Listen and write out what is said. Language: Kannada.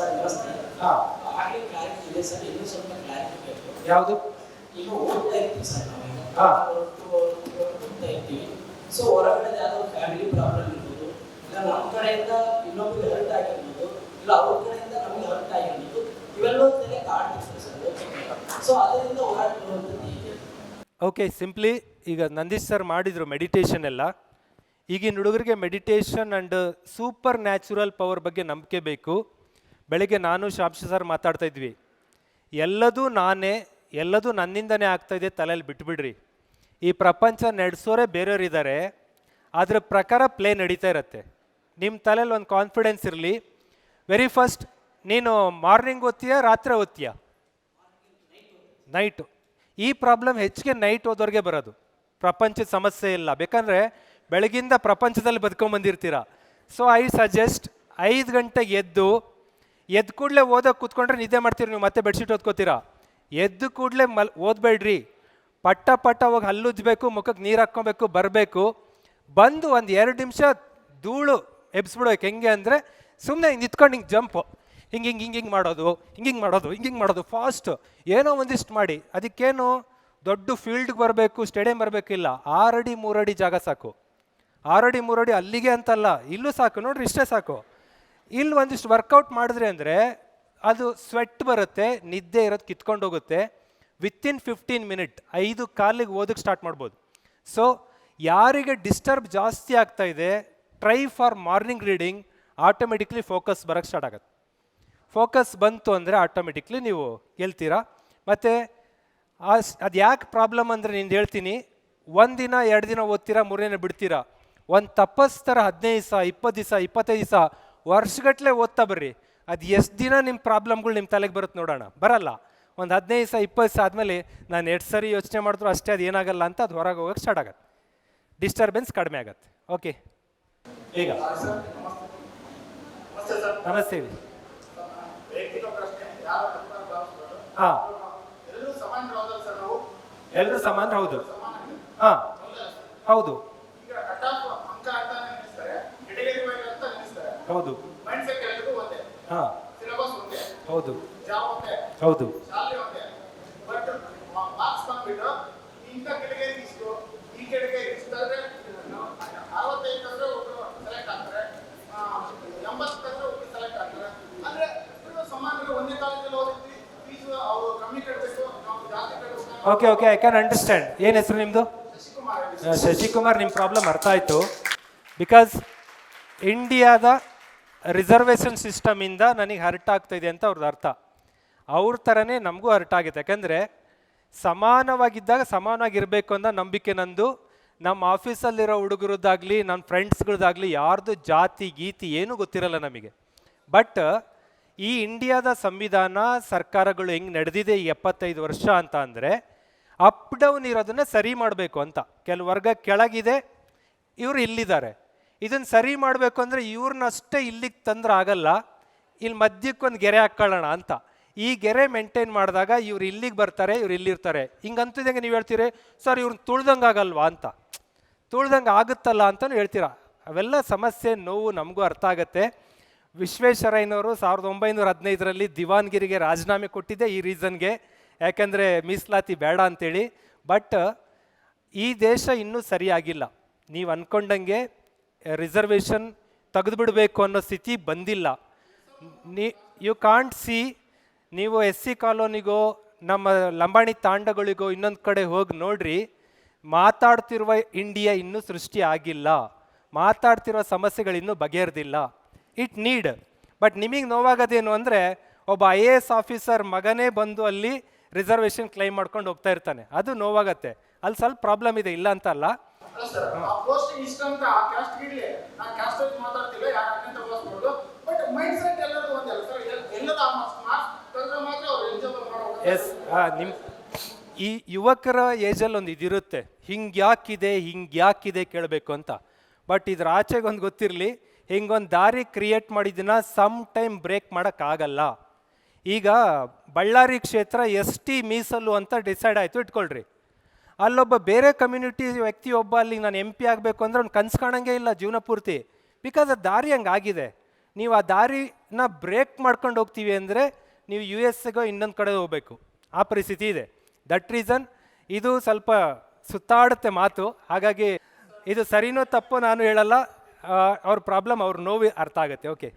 ಸರ್ ನಮಸ್ತೆ ಹಾಂ. ಆಗಲೇ ಕ್ಲಾರಿಟಿ ಇದೆ ಸರ್ ಇನ್ನೂ ಸ್ವಲ್ಪ ಕ್ಲಾರಿಟಿ ಬೇಕು ಯಾವುದು? ಈಗ ಓದ್ತಾ ಇರ್ತೀವಿ ಸರ್ ನಾವೀಗ ಹಾ. ಓದ್ತಾ ಇರ್ತೀವಿ. ಸೊ ಹೊರಗಡೆ ಯಾವುದೋ ಫ್ಯಾಮಿಲಿ ಪ್ರಾಬ್ಲಮ್ ಇರ್ಬೋದು ಇಲ್ಲ ನಮ್ಮ ಕಡೆಯಿಂದ ಇನ್ನೊಬ್ರಿಗೆ ಹರ್ಟ್ ಆಗಿರ್ಬೋದು ಇಲ್ಲ ಅವ್ರ ಕಡೆಯಿಂದ ನಮಗೆ ಹರ್ಟ್ ಆಗಿರ್ಬೋದು ಇವೆಲ್ಲವೂ ತಲೆ ಕಾಡ್ತಿರ್ತದೆ ಸರ್ ಓಕೆ ಸೊ ಅದರಿಂದ ಹೊರಗೆ ಬರುವಂಥದ್ದು ಹೀಗೆ. ಓಕೆ ಸಿಂಪ್ಲಿ ಈಗ ನಂದೀಶ್ ಸರ್ ಮಾಡಿದರು ಮೆಡಿಟೇಷನ್ ಎಲ್ಲ. ಈಗಿನ ಹುಡುಗರಿಗೆ meditation and supernatural power ಬಗ್ಗೆ ನಂಬಿಕೆ ಬೇಕು. ಬೆಳಗ್ಗೆ ನಾನು ಶಾಪ್ಸಿ ಸರ್ ಮಾತಾಡ್ತಾ ಇದ್ವಿ. ಎಲ್ಲದೂ ನಾನೇ, ಎಲ್ಲದೂ ನನ್ನಿಂದನೇ ಆಗ್ತಾಯಿದೆ ತಲೆಯಲ್ಲಿ ಬಿಟ್ಬಿಡ್ರಿ. ಈ ಪ್ರಪಂಚ ನಡೆಸೋರೇ ಬೇರೆಯವರಿದ್ದಾರೆ ಅದ್ರ ಪ್ರಕಾರ ಪ್ಲೇ ನಡೀತಾ ಇರುತ್ತೆ. ನಿಮ್ಮ ತಲೆಯಲ್ಲಿ ಒಂದು ಕಾನ್ಫಿಡೆನ್ಸ್ ಇರಲಿ. ವೆರಿ ಫಸ್ಟ್ ನೀನು ಮಾರ್ನಿಂಗ್ ಓದ್ತೀಯಾ, ರಾತ್ರಿ ಓದ್ತೀಯಾ? ನೈಟು ಈ ಪ್ರಾಬ್ಲಮ್ ಹೆಚ್ಚಿಗೆ ನೈಟ್ ಓದೋರಿಗೆ ಬರೋದು. ಪ್ರಪಂಚದ ಸಮಸ್ಯೆ ಇಲ್ಲ. ಬೇಕಂದರೆ ಬೆಳಗಿಂದ ಪ್ರಪಂಚದಲ್ಲಿ ಬದುಕೊಂಬಂದಿರ್ತೀರ? ಸೊ ಐ ಸಜೆಸ್ಟ್ ಐದು ಗಂಟೆಗೆ ಎದ್ದು ಎದ್ದು ಕೂಡಲೇ ಓದೋಕೆ ಕೂತ್ಕೊಂಡ್ರೆ ನಿದ್ದೆ ಮಾಡ್ತೀರಿ, ನೀವು ಮತ್ತೆ ಬೆಡ್ಶೀಟ್ ಓದ್ಕೋತೀರಾ? ಎದ್ದು ಕೂಡಲೇ ಮಲ್, ಓದಬೇಡ್ರಿ. ಪಟ್ಟ ಪಟ್ಟ ಹೋಗಿ ಹಲ್ಲುಜ್ಬೇಕು ಮುಖಕ್ಕೆ ನೀರು ಹಾಕ್ಕೊಬೇಕು, ಬರಬೇಕು. ಬಂದು ಒಂದು ಎರಡು ನಿಮಿಷ ಧೂಳು ಎಬ್ಸ್ಬಿಡೋಕೆ ಹೆಂಗೆ ಅಂದರೆ ಸುಮ್ಮನೆ ಹಿಂಗೆ ನಿಂತ್ಕೊಂಡು ಹಿಂಗೆ ಜಂಪು. ಹಿಂಗೆ ಹಿಂಗೆ ಹಿಂಗೆ ಹಿಂಗೆ ಮಾಡೋದು, ಹಿಂಗೆ ಹಿಂಗೆ ಮಾಡೋದು, ಹಿಂಗೆ ಹಿಂಗೆ ಮಾಡೋದು ಫಾಸ್ಟ್. ಏನೋ ಒಂದಿಷ್ಟು ಮಾಡಿ. ಅದಕ್ಕೇನು ದೊಡ್ಡ ಫೀಲ್ಡ್ಗೆ ಬರಬೇಕು, ಸ್ಟೇಡಿಯಂ ಬರಬೇಕಿಲ್ಲ ಆರಡಿ ಮೂರಡಿ ಜಾಗ ಸಾಕು. ಆರಡಿ ಮೂರಡಿ ಅಲ್ಲಿಗೆ ಅಂತಲ್ಲ, ಇಲ್ಲೂ ಸಾಕು. ನೋಡ್ರಿ ಇಷ್ಟೇ ಸಾಕು. ಇಲ್ಲಿ ಒಂದಿಷ್ಟು ವರ್ಕೌಟ್ ಮಾಡಿದ್ರೆ ಅಂದರೆ ಅದು ಸ್ವೆಟ್ ಬರುತ್ತೆ, ನಿದ್ದೆ ಇರೋದು ಕಿತ್ಕೊಂಡು ಹೋಗುತ್ತೆ. ವಿತಿನ್ ಫಿಫ್ಟೀನ್ ಮಿನಿಟ್ ಐದು ಕಾಲಿಗೆ ಓದಕ್ಕೆ ಸ್ಟಾರ್ಟ್ ಮಾಡ್ಬೋದು. ಸೊ ಯಾರಿಗೆ ಡಿಸ್ಟರ್ಬ್ ಜಾಸ್ತಿ ಆಗ್ತಾ ಇದೆ try for morning reading automatically focus ಬರೋಕ್ಕೆ ಸ್ಟಾರ್ಟ್ ಆಗುತ್ತೆ. ಫೋಕಸ್ ಬಂತು ಅಂದರೆ ಆಟೋಮೆಟಿಕ್ಲಿ ನೀವು ಹೇಳ್ತೀರಾ? ಮತ್ತು ಅದು ಯಾಕೆ ಪ್ರಾಬ್ಲಮ್ ಅಂದರೆ ನಿಂದು ಹೇಳ್ತೀನಿ. ಒಂದು ದಿನ, ಎರಡು ದಿನ ಓದ್ತೀರಾ ಮೂರನೇ ಬಿಡ್ತೀರಾ? ಒಂದು ತಪಸ್ ಥರ ಹದಿನೈದು ದಿವಸ ಇಪ್ಪತ್ತು ದಿವಸ, ಇಪ್ಪತ್ತೈದು ದಿವಸ ವರ್ಷಗಟ್ಟಲೆ ಓದ್ತಾ ಬರ್ರಿ. ಅದು ಎಷ್ಟು ದಿನ ನಿಮ್ಮ ಪ್ರಾಬ್ಲಮ್ಗಳು ನಿಮ್ಮ ತಲೆಗೆ ಬರುತ್ತೆ ನೋಡೋಣ. ಬರಲ್ಲ. ಒಂದು ಹದಿನೈದು ದಿವಸ ಇಪ್ಪತ್ತು ದಿವಸ ಆದಮೇಲೆ ನಾನು ಎಷ್ಟು ಸರಿ ಯೋಚನೆ ಮಾಡಿದ್ರು ಅಷ್ಟೇ ಅದು ಏನಾಗಲ್ಲ ಅಂತ ಅದು ಹೊರಗೆ ಹೋಗೋಕ್ಕೆ ಸ್ಟಾರ್ಟ್ ಆಗುತ್ತೆ. ಡಿಸ್ಟರ್ಬೆನ್ಸ್ ಕಡಿಮೆ ಆಗುತ್ತೆ. ಓಕೆ ಈಗ. ನಮಸ್ತೆ ಹಾಂ. ಎಲ್ಲರೂ ಸಮಾನ ಹೌದು ಹಾಂ. ಹೌದು ಈಗ ಕಟ್ ಆಫ್ ಅಂಕ ಅಂತ ನಿಲ್ಲಿಸ್ತಾರೆ ಕೆಟಗರಿ ವೈಸ್ ಅಂತ ನಿಲ್ಲಿಸ್ತಾರೆ ಹೌದು. ಹಾಂ. ಹೌದು. ಹೌದು. Okay okay I can understand ಏನು ಹೆಸರು ನಿಮ್ಮದು. ಶಶಿಕುಮಾರ್ ನಿಮ್ಮ ಪ್ರಾಬ್ಲಮ್ ಅರ್ಥ ಆಯಿತು. ಬಿಕಾಸ್ ಇಂಡಿಯಾದ ರಿಸರ್ವೇಷನ್ ಸಿಸ್ಟಮಿಂದ ನನಗೆ ಹರ್ಟ್ ಆಗ್ತಾಯಿದೆ ಅಂತ ಅವ್ರದ್ದು ಅರ್ಥ. ಅವ್ರ ಥರನೇ ನಮಗೂ ಹರ್ಟ್ ಆಗುತ್ತೆ ಯಾಕಂದರೆ ಸಮಾನವಾಗಿದ್ದಾಗ ಸಮಾನವಾಗಿರಬೇಕು ಅನ್ನೋ ನಂಬಿಕೆ ನಂದು. ನಮ್ಮ ಆಫೀಸಲ್ಲಿರೋ ಹುಡುಗರದ್ದಾಗಲಿ, ನನ್ನ ಫ್ರೆಂಡ್ಸ್ಗಳದ್ದಾಗಲಿ, ಯಾರ್ದು ಜಾತಿ, ಗೀತಿ ಏನೂ ಗೊತ್ತಿರಲ್ಲ ನಮಗೆ. ಬಟ್ ಈ ಇಂಡಿಯಾದ ಸಂವಿಧಾನ, ಸರ್ಕಾರಗಳು ಹೆಂಗೆ ನಡೆದಿದೆ ಈ ಎಪ್ಪತ್ತೈದು ವರ್ಷ ಅಂತ ಅಂದರೆ ಅಪ್ ಡೌನ್ ಇರೋದನ್ನ ಸರಿ ಮಾಡಬೇಕು ಅಂತ. ಕೆಲವು ವರ್ಗ ಕೆಳಗಿದೆ, ಇವರು ಇಲ್ಲಿದ್ದಾರೆ. ಇದನ್ನು ಸರಿ ಮಾಡಬೇಕು ಅಂದರೆ ಇವ್ರನ್ನಷ್ಟೇ ಇಲ್ಲಿಗೆ ತಂದ್ರೆ ಆಗಲ್ಲ. ಇಲ್ಲಿ ಮಧ್ಯಕ್ಕೊಂದು ಗೆರೆ ಹಾಕ್ಕೊಳ್ಳೋಣ ಅಂತ. ಈ ಗೆರೆ ಮೇಂಟೈನ್ ಮಾಡಿದಾಗ ಇವ್ರು ಇಲ್ಲಿಗೆ ಬರ್ತಾರೆ, ಇವ್ರು ಇಲ್ಲಿರ್ತಾರೆ. ಹಿಂಗೆ ಅಂತಿದ್ದಂಗೆ ನೀವು ಹೇಳ್ತೀರಿ, ಸರ್ ಇವ್ರನ್ನ ತುಳ್ದಂಗೆ ಆಗಲ್ವಾ? ಅಂತ. ತುಳ್ದಂಗೆ ಆಗುತ್ತಲ್ಲ ಅಂತಲೂ ಹೇಳ್ತೀರಾ. ಅವೆಲ್ಲ ಸಮಸ್ಯೆ, ನೋವು ನಮಗೂ ಅರ್ಥ ಆಗುತ್ತೆ. ವಿಶ್ವೇಶ್ವರಯ್ಯನವರು ಸಾವಿರದ ಒಂಬೈನೂರ ಹದಿನೈದರಲ್ಲಿ ದಿವಾನ್ಗಿರಿಗೆ ರಾಜೀನಾಮೆ ಕೊಟ್ಟಿದ್ದೆ ಈ ರೀಸನ್ಗೆ. ಯಾಕೆಂದರೆ ಮೀಸಲಾತಿ ಬೇಡ ಅಂತೇಳಿ. ಬಟ್ ಈ ದೇಶ ಇನ್ನೂ ಸರಿಯಾಗಿಲ್ಲ. ನೀವು ಅಂದ್ಕೊಂಡಂಗೆ ರಿಸರ್ವೇಷನ್ ತೆಗೆದುಬಿಡಬೇಕು ಅನ್ನೋ ಸ್ಥಿತಿ ಬಂದಿಲ್ಲ. ನೀ ಯು ಕಾಂಟ್ ಸಿ ನೀವು ಎಸ್ ಸಿ ಕಾಲೋನಿಗೋ, ನಮ್ಮ ಲಂಬಾಣಿ ತಾಂಡಗಳಿಗೋ ಇನ್ನೊಂದು ಕಡೆ ಹೋಗಿ ನೋಡ್ರಿ, ಮಾತಾಡ್ತಿರುವ ಇಂಡಿಯಾ ಇನ್ನೂ ಸೃಷ್ಟಿ ಆಗಿಲ್ಲ. ಮಾತಾಡ್ತಿರೋ ಸಮಸ್ಯೆಗಳಿನ್ನೂ ಬಗೆಹರಿದಿಲ್ಲ. ಇಟ್ ನೀಡ್ ಬಟ್ ನಿಮಗೆ ನೋವಾಗೋದೇನು ಅಂದರೆ, ಒಬ್ಬ ಐ ಎ ಎಸ್ ಆಫೀಸರ್ ಮಗನೇ ಬಂದು ಅಲ್ಲಿ ರಿಸರ್ವೇಷನ್ ಕ್ಲೈಮ್ ಮಾಡ್ಕೊಂಡು ಹೋಗ್ತಾ ಇರ್ತಾನೆ. ಅದು ನೋವಾಗತ್ತೆ. ಅಲ್ಲಿ ಸ್ವಲ್ಪ ಪ್ರಾಬ್ಲಮ್ ಇದೆ ಇಲ್ಲ ಅಂತ ಅಲ್ಲ ಆ ಪೋಸ್ಟಿಂಗ್ ಇಷ್ಟ ಅಂತ ಆ ಕ್ಯಾಸ್ಟ್ ಇರ್ಲಿ. ನಾನು ಕ್ಯಾಸ್ಟ್ ಅಲ್ಲಿ ಮಾತಾಡ್ತಿಲ್ಲ ಯಾರು ಅಂತ ಬಳಸ್ಬೋದು ಬಟ್ ಮೈಂಡ್ ಸೆಟ್ ಎಲ್ಲರೂ ಒಂದೇ ಅಲ್ಲ ಸರ್ ಎಲ್ಲದ ಮಾರ್ಕ್ಸ್ ತೆಗೆದ್ರೆ ಮಾತ್ರ ಅವ್ರು ಎಲಿಜಿಬಲ್ ಮಾಡಬೇಕು ಎಸ್ ನಿಮ್ಮ ಈ ಯುವಕರ ಏಜಲ್ಲಿ ಒಂದು ಇದಿರುತ್ತೆ. ಹಿಂಗೆ ಯಾಕಿದೆ ಹಿಂಗೆ ಯಾಕಿದೆ ಕೇಳಬೇಕು ಅಂತ. ಬಟ್ ಇದ್ರ ಆಚೆಗೆ ಒಂದು ಗೊತ್ತಿರಲಿ ಹಿಂಗೊಂದು ದಾರಿ ಕ್ರಿಯೇಟ್ ಮಾಡಿದ್ದನ್ನ ಸಮ್ ಟೈಮ್ ಬ್ರೇಕ್ ಮಾಡೋಕ್ಕಾಗಲ್ಲ. ಈಗ ಬಳ್ಳಾರಿ ಕ್ಷೇತ್ರ ಎಸ್ ಟಿ ಮೀಸಲು ಅಂತ ಡಿಸೈಡ್ ಆಯಿತು ಇಟ್ಕೊಳ್ರಿ. ಅಲ್ಲೊಬ್ಬ ಬೇರೆ ಕಮ್ಯುನಿಟಿ ವ್ಯಕ್ತಿ ಒಬ್ಬ ಅಲ್ಲಿ ನಾನು ಎಂ ಪಿ ಆಗಬೇಕು ಅಂದ್ರೆ ಅವ್ನು ಕನ್ಸು ಕಾಣಂಗೆ ಇಲ್ಲ ಜೀವನ ಪೂರ್ತಿ. ಬಿಕಾಸ್ ಆ ದಾರಿ ಆಗಿದೆ. ನೀವು ಆ ದಾರಿನ ಬ್ರೇಕ್ ಮಾಡ್ಕೊಂಡು ಹೋಗ್ತೀವಿ ಅಂದರೆ ನೀವು ಯು ಎಸ್ ಎಗೋ ಇನ್ನೊಂದು ಕಡೆ ಹೋಗಬೇಕು. ಆ ಪರಿಸ್ಥಿತಿ ಇದೆ. ದಟ್ ರೀಸನ್ ಇದು ಸ್ವಲ್ಪ ಸುತ್ತಾಡುತ್ತೆ ಮಾತು. ಹಾಗಾಗಿ ಇದು ಸರಿನೋ ತಪ್ಪೋ ನಾನು ಹೇಳಲ್ಲ. ಅವ್ರ ಪ್ರಾಬ್ಲಮ್ ಅವ್ರ ನೋವು ಅರ್ಥ ಆಗುತ್ತೆ. ಓಕೆ